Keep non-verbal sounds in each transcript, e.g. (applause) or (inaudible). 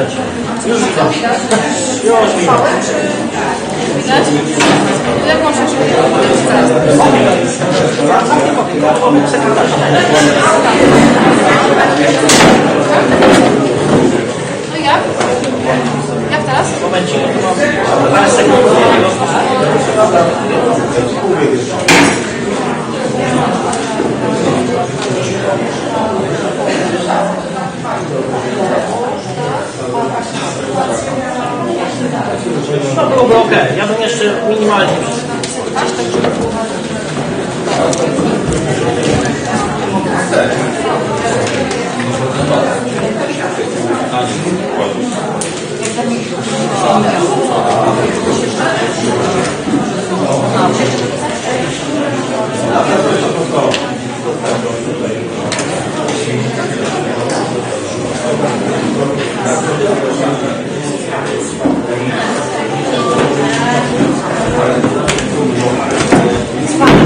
widać. Już widać. Już widać. Widać? Jak mam się No jak? Jak teraz? Momencik. Parę sekund. No byłoby ok. Ja bym jeszcze minimalnie przyspieszył.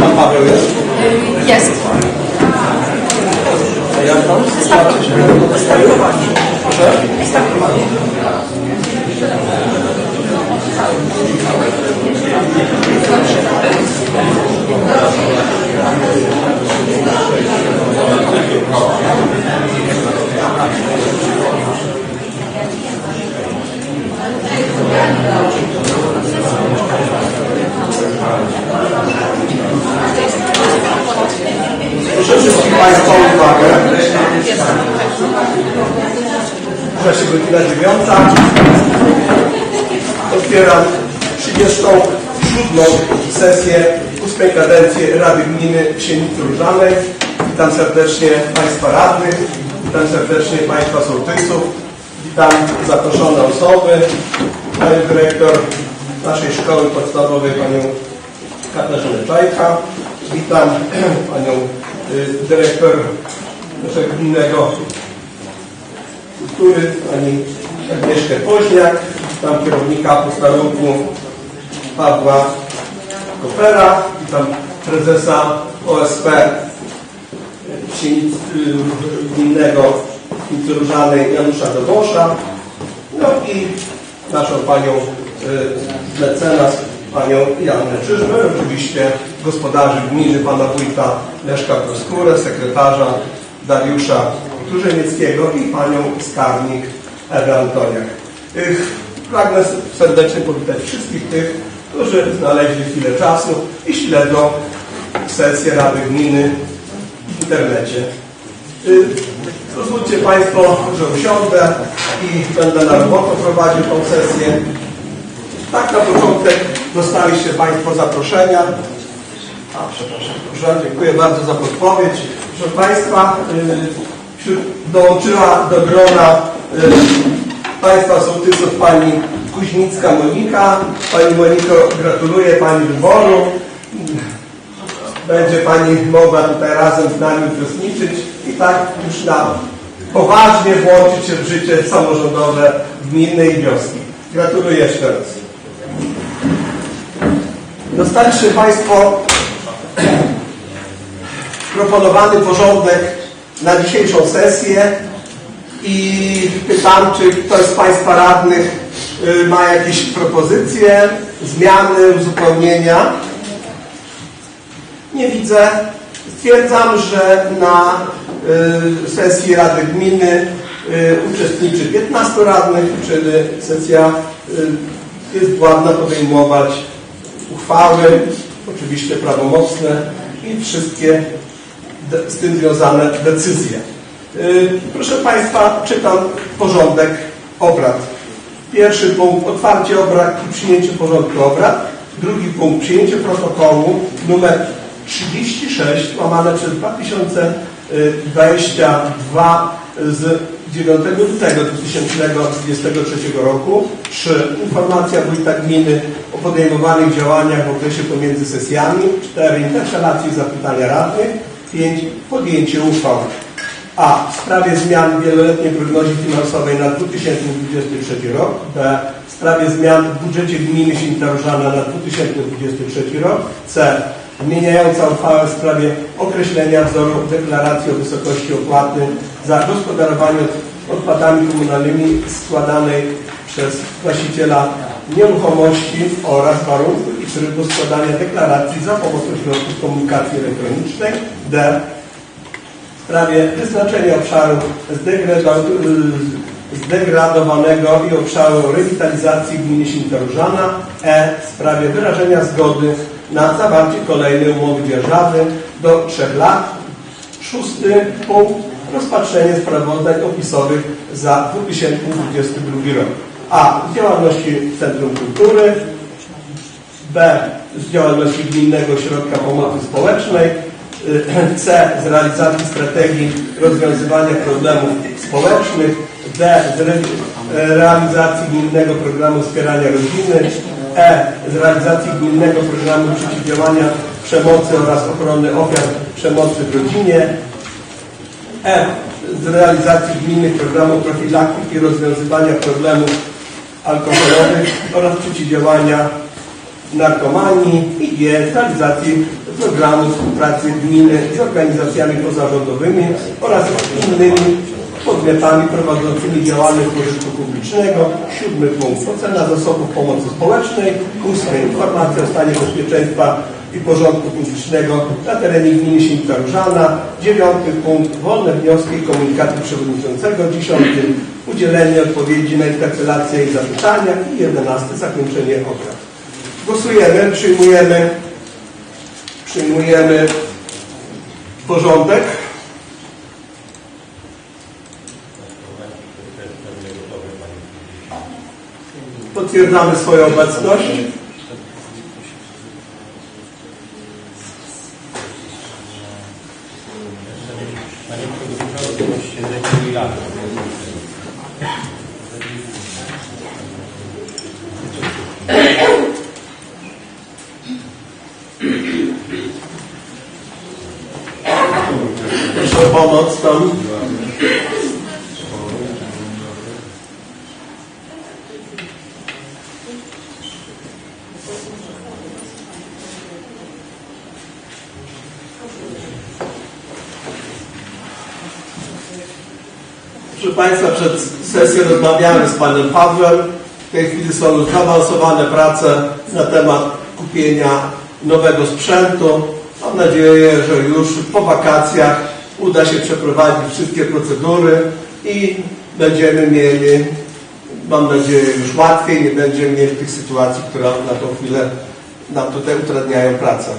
Pan Paweł jest? Jest. Jak tam? Proszę wszystkich Państwa o uwagę. Wreszcie godzina dziewiąta. Otwieram 37. sesję 8 kadencji Rady Gminy Sienicy Różanej. Witam serdecznie Państwa radnych, witam serdecznie Państwa sołtysów, witam zaproszone osoby, Panią Dyrektor naszej Szkoły Podstawowej, Panią Katarzynę Czajka. Witam (clears throat) Panią y, Dyrektor naszego Gminnego Kultury, Pani Agnieszkę Poźniak. Witam kierownika posterunku Pawła Kopera. Witam prezesa OSP y, Gminnego Sienicy Różanej Janusza Dobosza. No i naszą panią y, mecenas, panią Joannę Czyżbę, oczywiście gospodarzy gminy, pana wójta Leszka Proskórę, sekretarza Dariusza Turzenieckiego i panią skarbnik Ewę Antoniak. Y, Pragnę serdecznie powitać wszystkich tych, którzy znaleźli chwilę czasu i śledzą sesję Rady Gminy w internecie. Y, Pozwólcie Państwo, że usiądę i będę na robotę prowadził tą sesję. Tak na początek dostaliście Państwo zaproszenia. A, przepraszam, proszę, dziękuję bardzo za podpowiedź. Proszę Państwa, y, dołączyła do grona y, Państwa sołtysów Pani Kuźnicka Monika. Pani Moniko, gratuluję Pani wyboru będzie Pani mogła tutaj razem z nami uczestniczyć i tak już na poważnie włączyć się w życie samorządowe gminy i wioski. Gratuluję jeszcze raz. Dostaliście Państwo proponowany porządek na dzisiejszą sesję i pytam, czy ktoś z Państwa radnych ma jakieś propozycje, zmiany, uzupełnienia. Nie Stwierdzam, że na y, sesji Rady Gminy y, uczestniczy 15 radnych, czyli sesja y, jest władna podejmować uchwały, oczywiście prawomocne i wszystkie z tym związane decyzje. Y, Proszę Państwa, czytam porządek obrad. Pierwszy punkt otwarcie obrad i przyjęcie porządku obrad. Drugi punkt przyjęcie protokołu numer 36 łamane przez 2022 z 9 lutego 2023 roku. 3. Informacja wójta gminy o podejmowanych działaniach w okresie pomiędzy sesjami. 4. Interpelacje i zapytania radnych. 5. Podjęcie uchwał. A. W sprawie zmian wieloletniej prognozy finansowej na 2023 rok. B. W sprawie zmian w budżecie gminy Święta Różana na 2023 rok. C. Zmieniająca uchwałę w sprawie określenia wzoru deklaracji o wysokości opłaty za gospodarowanie odpadami komunalnymi składanej przez właściciela nieruchomości oraz warunków i trybu składania deklaracji za pomocą środków komunikacji elektronicznej. D. Sprawie wyznaczenia obszaru zdegradowanego i obszaru rewitalizacji gminy Świętoróżana. E. W sprawie wyrażenia zgody na zawarcie kolejnej umowy dzierżawy do 3 lat. Szósty punkt. Rozpatrzenie sprawozdań opisowych za 2022 rok. A. Z działalności Centrum Kultury. B. Z działalności Gminnego Ośrodka Pomocy Społecznej. Y, (clears throat) C. Z realizacji strategii rozwiązywania problemów społecznych. D. Z e, realizacji Gminnego Programu Wspierania Rodziny. E. Z realizacji Gminnego Programu Przeciwdziałania Przemocy oraz Ochrony Ofiar Przemocy w Rodzinie. E. Z realizacji gminnych programów profilaktyki rozwiązywania problemów alkoholowych oraz przeciwdziałania narkomanii i G. Z realizacji programu współpracy gminy z organizacjami pozarządowymi oraz innymi podmiotami prowadzącymi działalność pożytku publicznego. Siódmy punkt. Ocena zasobów pomocy społecznej. Ósmy. Informacja o stanie bezpieczeństwa i porządku publicznego na terenie gminy Święta Różana. Dziewiąty punkt. Wolne wnioski i komunikaty przewodniczącego. Dziesiąty. Udzielenie odpowiedzi na interpelacje i zapytania. I jedenasty. Zakończenie obrad. Głosujemy, przyjmujemy, przyjmujemy porządek. Potwierdzamy swoją obecność. Pomoc tam. Proszę Państwa, przed sesją rozmawiałem z Panem Pawłem. W tej chwili są już zaawansowane prace na temat kupienia nowego sprzętu. Mam nadzieję, że już po wakacjach uda się przeprowadzić wszystkie procedury i będziemy mieli, mam nadzieję, już łatwiej, nie będziemy mieli tych sytuacji, które na tą chwilę nam tutaj utrudniają pracę.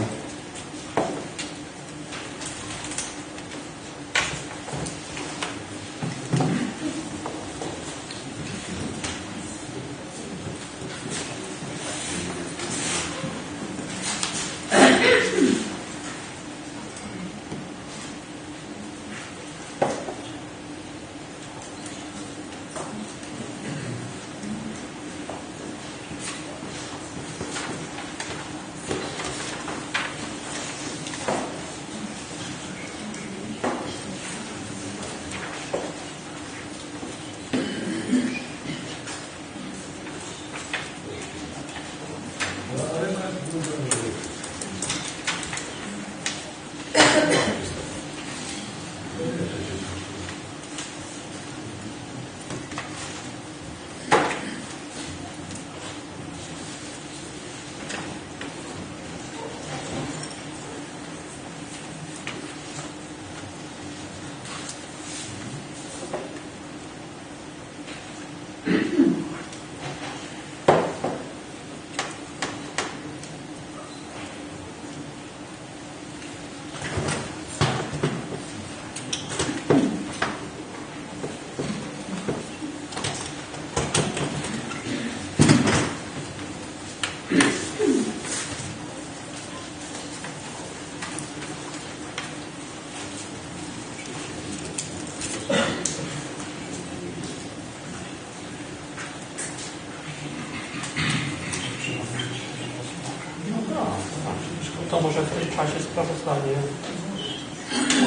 To może w tym czasie sprawozdanie.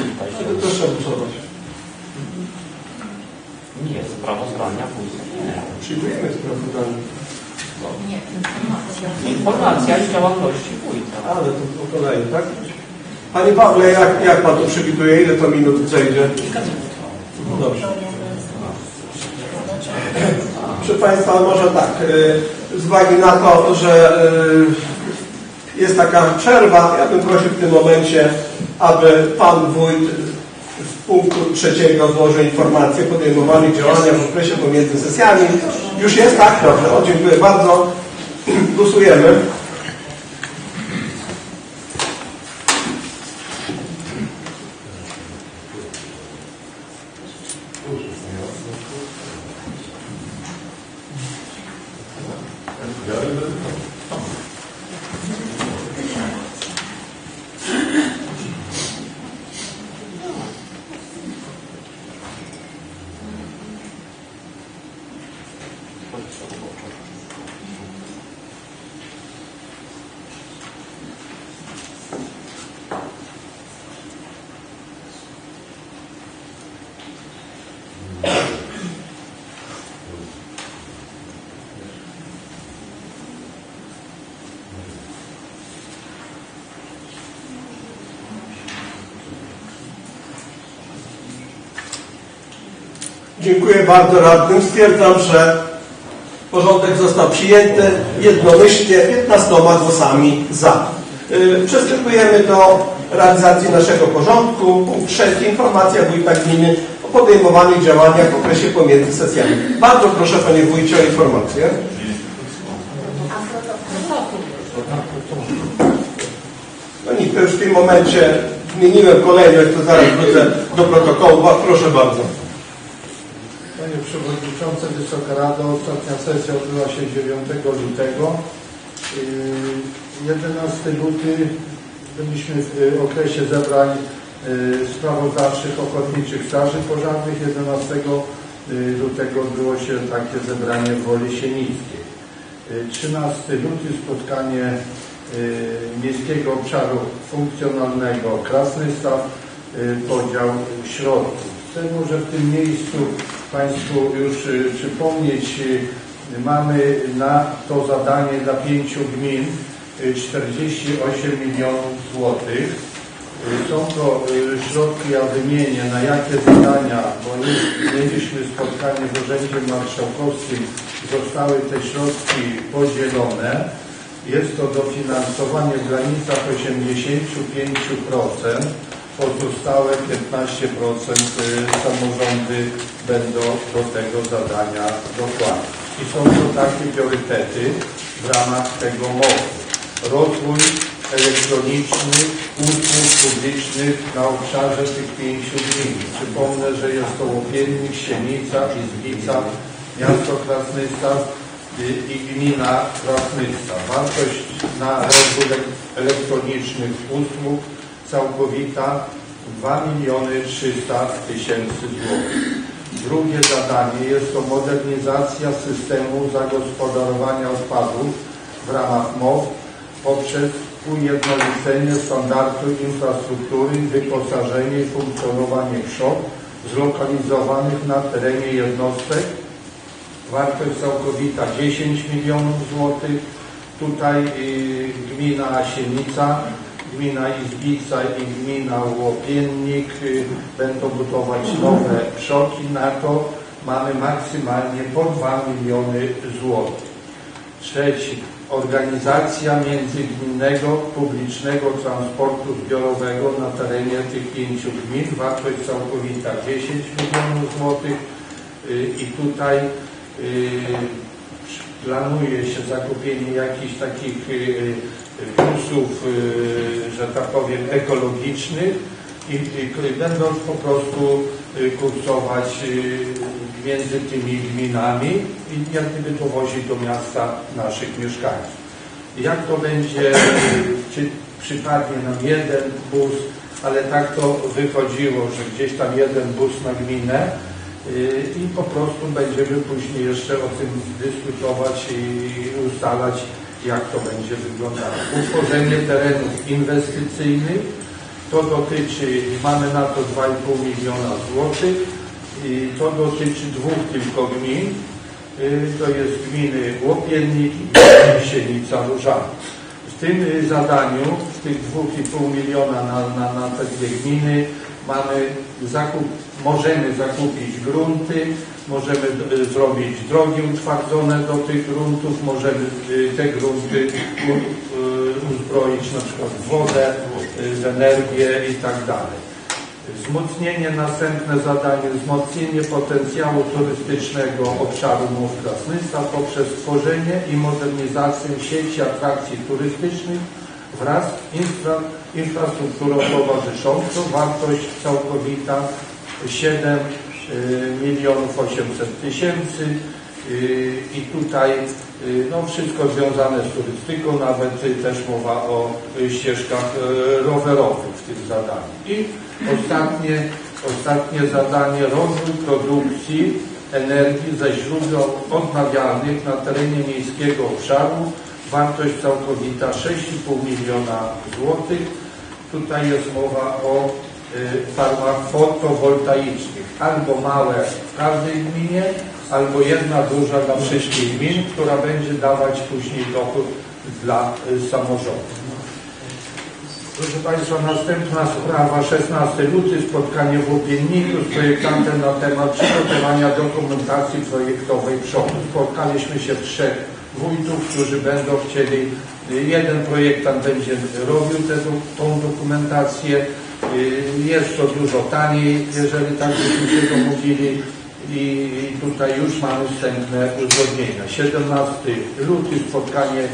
Tutaj się Proszę głosować. nie sprawozdania później. Przyjmujemy sprawozdanie. Nie, informacja. Informacja z działalności wójta. Ale to po kolei, tak? Panie Pawle, jak, jak Pan to przewiduje? Ile to minut zejdzie? No dobrze. Proszę Państwa, może tak, y, z uwagi na to, że y, jest taka przerwa, ja bym prosił w tym momencie, aby Pan Wójt z punktu trzeciego złożył informację podejmowanych działaniach w okresie pomiędzy sesjami. Już jest? Tak? Dobrze, o, dziękuję bardzo. (clears throat) Głosujemy. Dziękuję bardzo radnym. Stwierdzam, że porządek został przyjęty jednomyślnie 15 głosami za. Yy, Przystępujemy do realizacji naszego porządku. Punkt trzeci. Informacja wójta gminy o podejmowanych działaniach w okresie pomiędzy sesjami. Bardzo proszę Panie Wójcie o informację. No nic, to już w tym momencie zmieniłem kolejność, to zaraz wrócę do protokołu. Proszę bardzo. Przewodniczący, Wysoka Rado, ostatnia sesja odbyła się 9 lutego. Yy, 11 luty byliśmy w y, okresie zebrań y, sprawozdawczych Ochotniczych Straży Pożarnych. 11 y, lutego odbyło się takie zebranie w Woli Sienickiej. Y, 13 luty spotkanie Miejskiego Obszaru Funkcjonalnego Krasny Staw, podział środków. Chcę może w tym miejscu Państwu już y, przypomnieć, y, mamy na to zadanie dla pięciu gmin y, 48 milionów złotych. Y, Są to y, środki, ja wymienię na jakie zadania, bo już mieliśmy spotkanie w Urzędzie Marszałkowskim, zostały te środki podzielone. Jest to dofinansowanie w granicach 85%, pozostałe 15% samorządy będą do tego zadania dokładać. I są to takie priorytety w ramach tego MOP. Rozwój elektroniczny usług publicznych na obszarze tych pięciu gmin. Przypomnę, że jest to Łopiennik, Sienica, Izbica, miasto Krasnystaw y, i gmina Krasnystaw. Wartość na rozwój elektronicznych usług całkowita 2 miliony 300 tysięcy złotych. Drugie zadanie jest to modernizacja systemu zagospodarowania odpadów w ramach MOW poprzez ujednolicenie standardu infrastruktury, wyposażenie i funkcjonowanie KSZOP zlokalizowanych na terenie jednostek. Wartość całkowita 10 milionów złotych. Tutaj y, gmina Sienica Gmina Izbica i gmina Łopiennik y, będą budować nowe przoki. Na to mamy maksymalnie po 2 miliony złotych. Trzeci, organizacja międzygminnego publicznego transportu zbiorowego na terenie tych pięciu gmin. Wartość całkowita 10 milionów złotych Y, i tutaj y, planuje się zakupienie jakichś takich y, y, że tak powiem, ekologicznych i, i będą po prostu y, kursować y, między tymi gminami i jak gdyby dowozić do miasta naszych mieszkańców. Jak to będzie, czy przypadnie nam jeden bus, ale tak to wychodziło, że gdzieś tam jeden bus na gminę, i po prostu będziemy później jeszcze o tym dyskutować i ustalać, jak to będzie wyglądało. Utworzenie terenów inwestycyjnych, to dotyczy, mamy na to 2,5 miliona złotych i to dotyczy dwóch tylko gmin, Y, to jest gminy Łopiennik i Sienica Różana. W tym y, zadaniu, w tych 2,5 miliona na, na, na te dwie gminy mamy zakup możemy zakupić grunty, możemy y, zrobić drogi utwardzone do tych gruntów, możemy y, te grunty y, uzbroić na przykład w wodę, w energię i tak dalej. Wzmocnienie, następne zadanie, wzmocnienie potencjału turystycznego obszaru Mów Krasnystaw poprzez tworzenie i modernizację sieci atrakcji turystycznych wraz z infra, infrastrukturą towarzyszącą. Wartość całkowita 7 y, milionów 800 tysięcy y, i tutaj y, no, wszystko związane z turystyką, nawet y, też mowa o y, ścieżkach y, rowerowych w tym zadaniu. I ostatnie, ostatnie zadanie, rozwój produkcji energii ze źródeł odnawialnych na terenie miejskiego obszaru, wartość całkowita 6,5 miliona złotych. Tutaj jest mowa o y, farmach fotowoltaicznych, albo małe w każdej gminie, albo jedna duża dla wszystkich gmin, która będzie dawać później dochód dla y, samorządu. Proszę Państwa, następna sprawa, 16 luty, spotkanie w Łupienniku z projektantem na temat przygotowania dokumentacji projektowej przodu. Spotkaliśmy się trzech wójtów, którzy będą chcieli, jeden projektant będzie robił tę, dokumentację, Y, jest to dużo taniej, jeżeli tak byśmy się domówili i tutaj już mamy wstępne uzgodnienia. 17 luty, spotkanie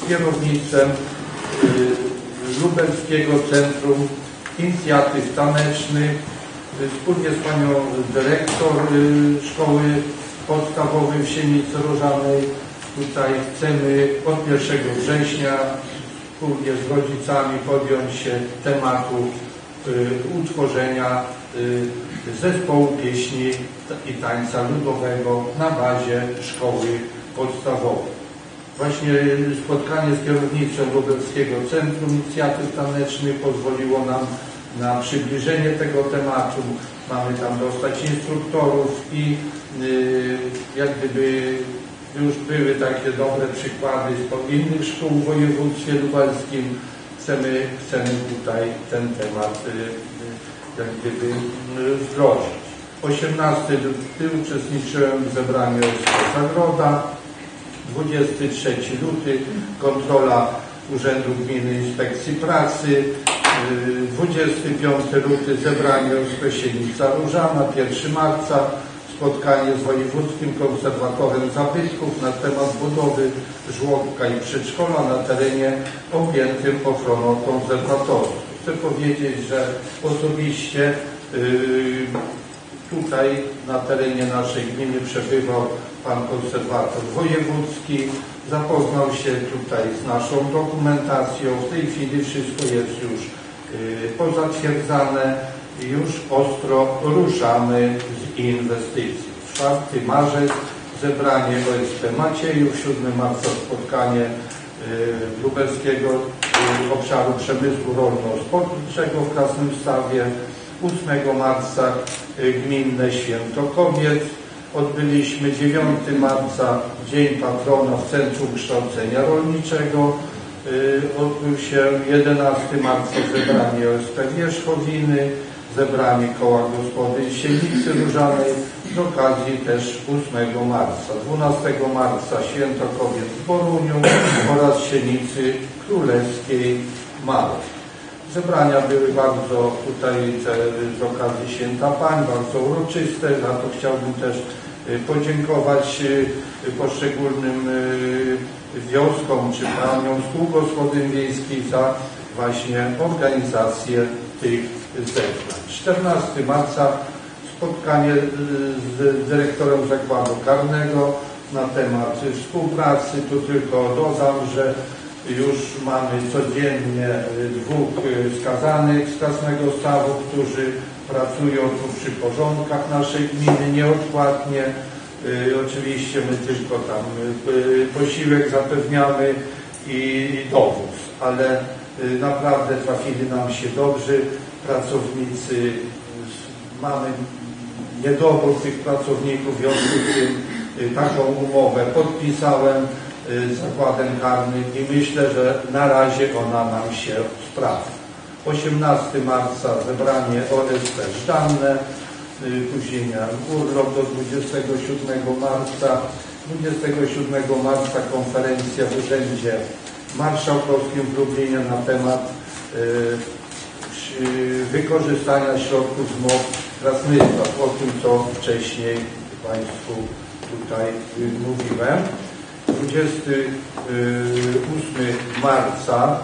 z kierownictwem y, Lubelskiego Centrum Inicjatyw Tanecznych y, wspólnie z panią dyrektor y, Szkoły Podstawowej w Sienicy Różanej. Tutaj chcemy od 1 września wspólnie z rodzicami podjąć się tematu y, utworzenia y, zespołu pieśni i tańca ludowego na bazie szkoły podstawowej. Właśnie spotkanie z kierownictwem Lubelskiego Centrum Inicjatyw Tanecznych pozwoliło nam na przybliżenie tego tematu. Mamy tam dostać instruktorów i y, jak gdyby już były takie dobre przykłady z innych szkół w województwie lubelskim. Chcemy, chcemy tutaj ten temat y, y, jak gdyby y, wdrożyć. 18 luty uczestniczyłem w zebraniu Zagroda. 23 luty kontrola Urzędu Gminy Inspekcji Pracy. Yy, 25 luty zebranie z Pesienica Różana. 1 marca spotkanie z Wojewódzkim Konserwatorem Zabytków na temat budowy żłobka i przedszkola na terenie objętym ochroną konserwatorów. Chcę powiedzieć, że osobiście yy, Tutaj na terenie naszej gminy przebywał pan konserwator wojewódzki, zapoznał się tutaj z naszą dokumentacją. W tej chwili wszystko jest już y, pozatwierdzane już ostro ruszamy z inwestycji. 4 marzec zebranie OSP Maciejów, 7 marca spotkanie y, Lubelskiego y, Obszaru Przemysłu Rolno-Sportniczego w Krasnym Stawie, 8 marca y, Gminne Święto Kobiet. Odbyliśmy 9 marca Dzień Patrona w Centrum Kształcenia Rolniczego. Y, Odbył się 11 marca zebranie OSP Wierzchowiny, zebranie Koła Gospody Sienicy Różanej z okazji też 8 marca. 12 marca Święto Kobiet w Boruniu oraz Sienicy Królewskiej Małej. Zebrania były bardzo tutaj z okazji Święta Pań, bardzo uroczyste. Za to chciałbym też y, podziękować y, poszczególnym y, wioskom czy paniom z kół gospodyń wiejskich za właśnie organizację tych zebrań. 14 marca spotkanie y, z dyrektorem zakładu karnego na temat współpracy. Tu tylko dodam, że już mamy codziennie dwóch skazanych z Krasnego Stawu, którzy pracują tu przy porządkach naszej gminy nieodpłatnie. Y, Oczywiście my tylko tam y, posiłek zapewniamy i dowóz, ale naprawdę trafili nam się dobrzy pracownicy. Mamy niedobór tych pracowników, w związku z tym y, taką umowę podpisałem y, z zakładem karnym i myślę, że na razie ona nam się sprawdza. 18 marca zebranie OSP Żdanne, y, późnienia. Urlop do 27 marca. 27 marca konferencja w Urzędzie Marszałkowskim w Lublinie na temat y, przy- wykorzystania środków z MOP Krasnystaw, o tym co wcześniej Państwu tutaj y, mówiłem. 28 marca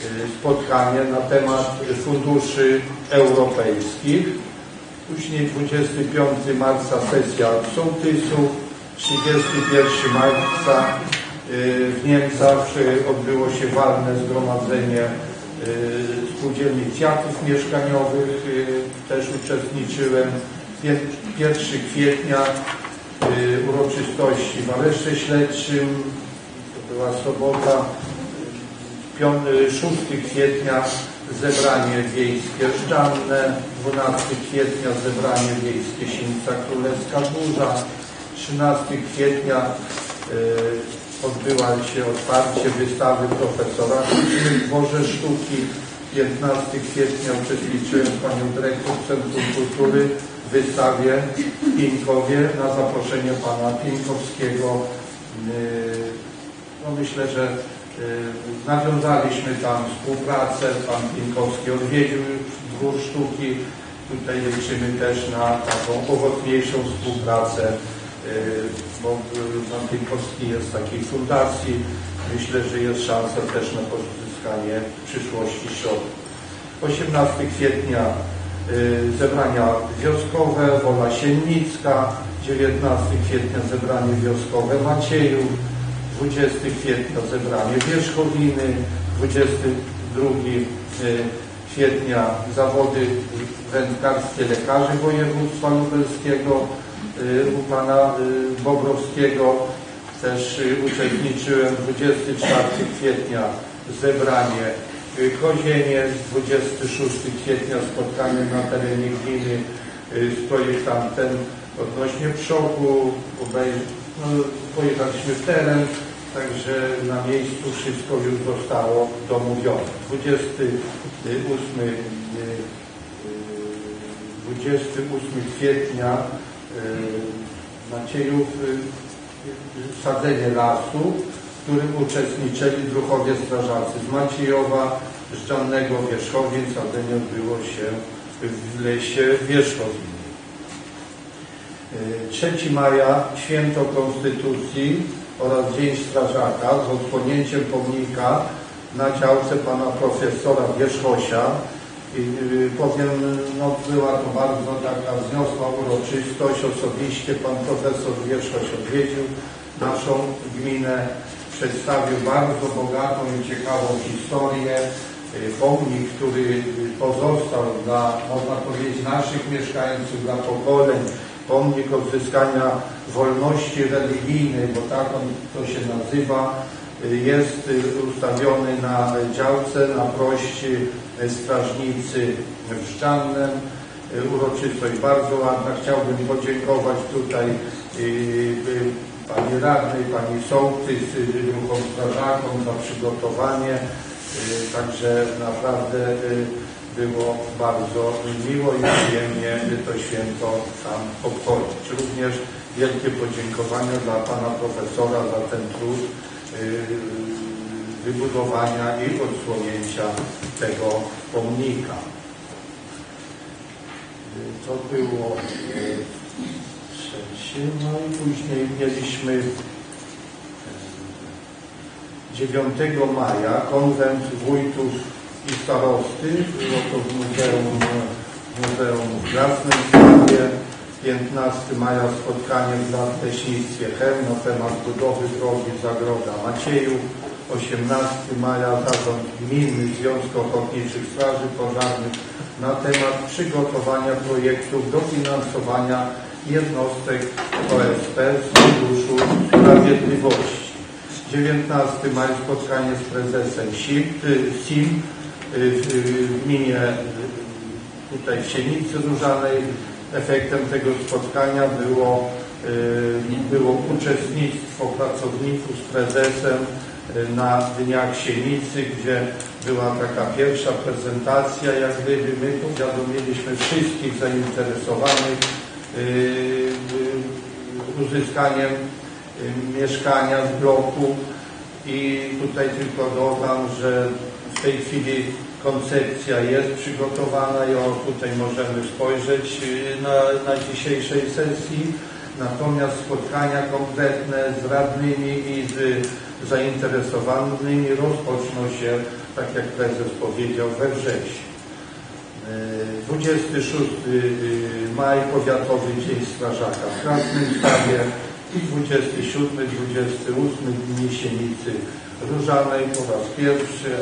y, spotkanie na temat funduszy europejskich. Później 25 marca sesja sołtysów, 31 marca y, w Niemcach y, odbyło się walne zgromadzenie y, spółdzielni kwiatów mieszkaniowych, y, też uczestniczyłem. Pier- 1 kwietnia y, uroczystości w areszcie śledczym, to była sobota, 6 kwietnia zebranie wiejskie Żdżanne, 12 kwietnia zebranie wiejskie Sinica Królewska Burza, 13 kwietnia y, odbyła się otwarcie wystawy profesora Dworze Sztuki, 15 kwietnia uczestniczyłem z panią dyrektor Centrum Kultury w wystawie w Pieńkowie na zaproszenie pana Pieńkowskiego. Yy, No myślę, że yy, nawiązaliśmy tam współpracę. Pan Pieńkowski odwiedził Dwór Sztuki. Tutaj liczymy też na taką owocniejszą współpracę, bo yy, pan Pieńkowski jest takiej fundacji. Myślę, że jest szansa też na pozyskanie w przyszłości środków. 18 kwietnia y, zebrania wioskowe, Wola Siennicka, 19 kwietnia zebranie wioskowe Maciejów, 20 kwietnia zebranie Wierzchowiny, 22 y, kwietnia zawody wędkarskie lekarzy województwa lubelskiego u pana y, Bobrowskiego. Też y, uczestniczyłem 24 kwietnia zebranie y, Kozieniec, 26 kwietnia spotkanie na terenie gminy y, z projektantem odnośnie przodu. No, pojechaliśmy w teren, także na miejscu wszystko już zostało domówione. 28 y, y, 28 kwietnia y, Maciejów y, sadzenie lasu, w którym uczestniczyli druhowie strażacy z Maciejowa, z Żannego Wierzchowiec. Sadzenie odbyło się w lesie Wierzchowinie. Y, 3 maja Święto Konstytucji oraz Dzień Strażaka z odsłonięciem pomnika na działce pana profesora Wierzchosia. I, y, powiem, no była to bardzo taka wzniosła uroczystość. Osobiście pan profesor Wierzchoś odwiedził naszą gminę, przedstawił bardzo bogatą i ciekawą historię. Y, Pomnik, który y, pozostał dla, można powiedzieć, naszych mieszkańców, dla pokoleń. Pomnik odzyskania wolności religijnej, bo tak on to się nazywa jest ustawiony na działce na prości strażnicy w Żdżannem. Y, Uroczystość bardzo ładna. Chciałbym podziękować tutaj y, Pani Radnej, Pani Sołtys, druhom strażakom za przygotowanie. Także naprawdę było bardzo miło i przyjemnie to święto tam obchodzić. Również wielkie podziękowania dla Pana Profesora za ten trud wybudowania i odsłonięcia tego pomnika. To było y, trzecie, no i później mieliśmy y, 9 maja konwent wójtów i starosty. Było to w Muzeum, muzeum w Krasnym 15 maja spotkanie dla Leśnictwie Chem na temat budowy drogi Zagroda Maciejów. 18 maja zarząd Gminny Związku Ochotniczych Straży Pożarnych na temat przygotowania projektów dofinansowania jednostek OSP z Funduszu Sprawiedliwości. 19 maj spotkanie z prezesem SIM, y, SIM y, w gminie y, tutaj w Sienicy Różanej. Efektem tego spotkania było, y, było uczestnictwo pracowników z prezesem y, na Dniach Sienicy, gdzie była taka pierwsza prezentacja, jak gdyby my powiadomiliśmy wszystkich zainteresowanych y, y, uzyskaniem y, mieszkania z bloku i tutaj tylko dodam, że w tej chwili koncepcja jest przygotowana i o, tutaj możemy spojrzeć y, na, na dzisiejszej sesji. Natomiast spotkania konkretne z radnymi i z zainteresowanymi rozpoczną się, tak jak prezes powiedział, we wrześniu. Y, 26 maj, Powiatowy Dzień Strażaka w Krasnym Stawie i 27, 28 Dni Sienicy Różanej po raz pierwszy,